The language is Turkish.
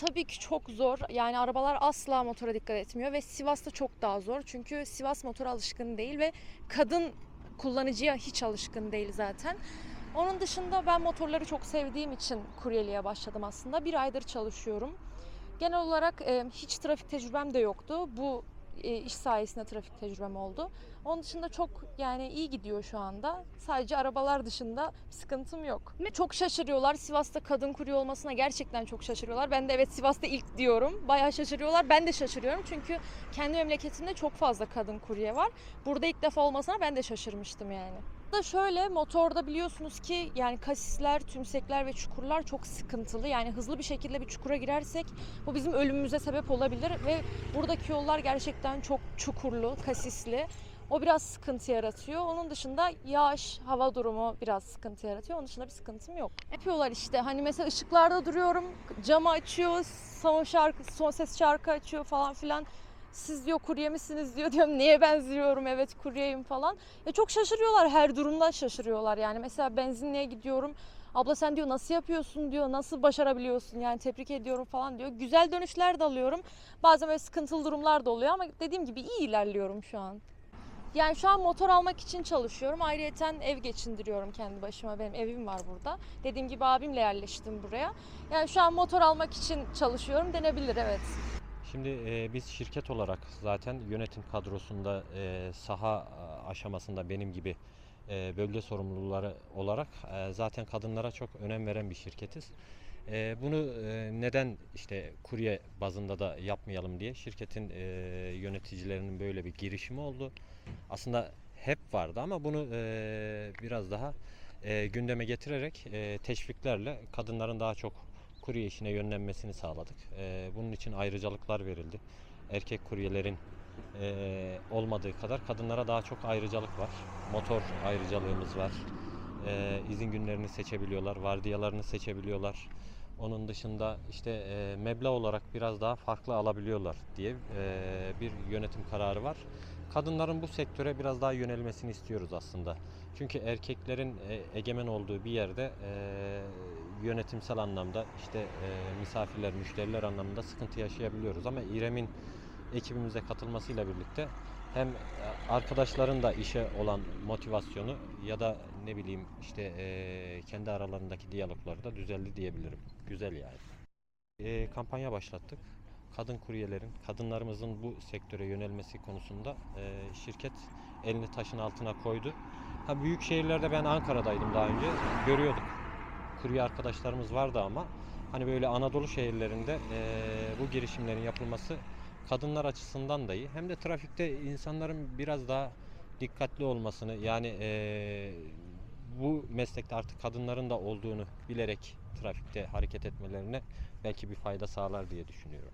Tabii ki çok zor. Yani arabalar asla motora dikkat etmiyor ve Sivas'ta çok daha zor. Çünkü Sivas motora alışkın değil ve kadın kullanıcıya hiç alışkın değil zaten. Onun dışında ben motorları çok sevdiğim için kuryeliğe başladım aslında. Bir aydır çalışıyorum. Genel olarak e, hiç trafik tecrübem de yoktu. Bu iş sayesinde trafik tecrübem oldu. Onun dışında çok yani iyi gidiyor şu anda. Sadece arabalar dışında bir sıkıntım yok. Çok şaşırıyorlar. Sivas'ta kadın kurye olmasına gerçekten çok şaşırıyorlar. Ben de evet Sivas'ta ilk diyorum. Bayağı şaşırıyorlar. Ben de şaşırıyorum. Çünkü kendi memleketimde çok fazla kadın kurye var. Burada ilk defa olmasına ben de şaşırmıştım yani. Da şöyle motorda biliyorsunuz ki yani kasisler, tümsekler ve çukurlar çok sıkıntılı. Yani hızlı bir şekilde bir çukura girersek bu bizim ölümümüze sebep olabilir ve buradaki yollar gerçekten çok çukurlu, kasisli. O biraz sıkıntı yaratıyor. Onun dışında yağış, hava durumu biraz sıkıntı yaratıyor. Onun dışında bir sıkıntım yok. Yapıyorlar işte. Hani mesela ışıklarda duruyorum. Camı açıyor. Son şarkı, son ses şarkı açıyor falan filan. Siz diyor kurye misiniz diyor. Diyorum neye benziyorum? Evet kuryeyim falan. Ya çok şaşırıyorlar. Her durumda şaşırıyorlar. Yani mesela benzinliğe gidiyorum. Abla sen diyor nasıl yapıyorsun diyor. Nasıl başarabiliyorsun? Yani tebrik ediyorum falan diyor. Güzel dönüşler de alıyorum. Bazen böyle sıkıntılı durumlar da oluyor ama dediğim gibi iyi ilerliyorum şu an. Yani şu an motor almak için çalışıyorum. Ayrıyeten ev geçindiriyorum kendi başıma. Benim evim var burada. Dediğim gibi abimle yerleştim buraya. Yani şu an motor almak için çalışıyorum denebilir evet. Şimdi e, biz şirket olarak zaten yönetim kadrosunda e, saha aşamasında benim gibi e, bölge sorumluları olarak e, zaten kadınlara çok önem veren bir şirketiz. E, bunu e, neden işte kurye bazında da yapmayalım diye şirketin e, yöneticilerinin böyle bir girişimi oldu. Aslında hep vardı ama bunu e, biraz daha e, gündeme getirerek e, teşviklerle kadınların daha çok kurye işine yönlenmesini sağladık. Ee, bunun için ayrıcalıklar verildi. Erkek kuryelerin e, olmadığı kadar kadınlara daha çok ayrıcalık var. Motor ayrıcalığımız var. Ee, izin günlerini seçebiliyorlar, vardiyalarını seçebiliyorlar. Onun dışında işte e, meblağ olarak biraz daha farklı alabiliyorlar diye e, bir yönetim kararı var. Kadınların bu sektöre biraz daha yönelmesini istiyoruz aslında. Çünkü erkeklerin e, egemen olduğu bir yerde e, yönetimsel anlamda işte e, misafirler, müşteriler anlamında sıkıntı yaşayabiliyoruz. Ama İrem'in ekibimize katılmasıyla birlikte hem e, arkadaşların da işe olan motivasyonu ya da ne bileyim işte e, kendi aralarındaki diyalogları da düzeldi diyebilirim. Güzel yani. E, kampanya başlattık. Kadın kuryelerin, kadınlarımızın bu sektöre yönelmesi konusunda e, şirket elini taşın altına koydu. Ha büyük şehirlerde ben Ankara'daydım daha önce. Görüyorduk. Kurye arkadaşlarımız vardı ama hani böyle Anadolu şehirlerinde e, bu girişimlerin yapılması kadınlar açısından da iyi. Hem de trafikte insanların biraz daha dikkatli olmasını yani e, bu meslekte artık kadınların da olduğunu bilerek trafikte hareket etmelerine belki bir fayda sağlar diye düşünüyorum.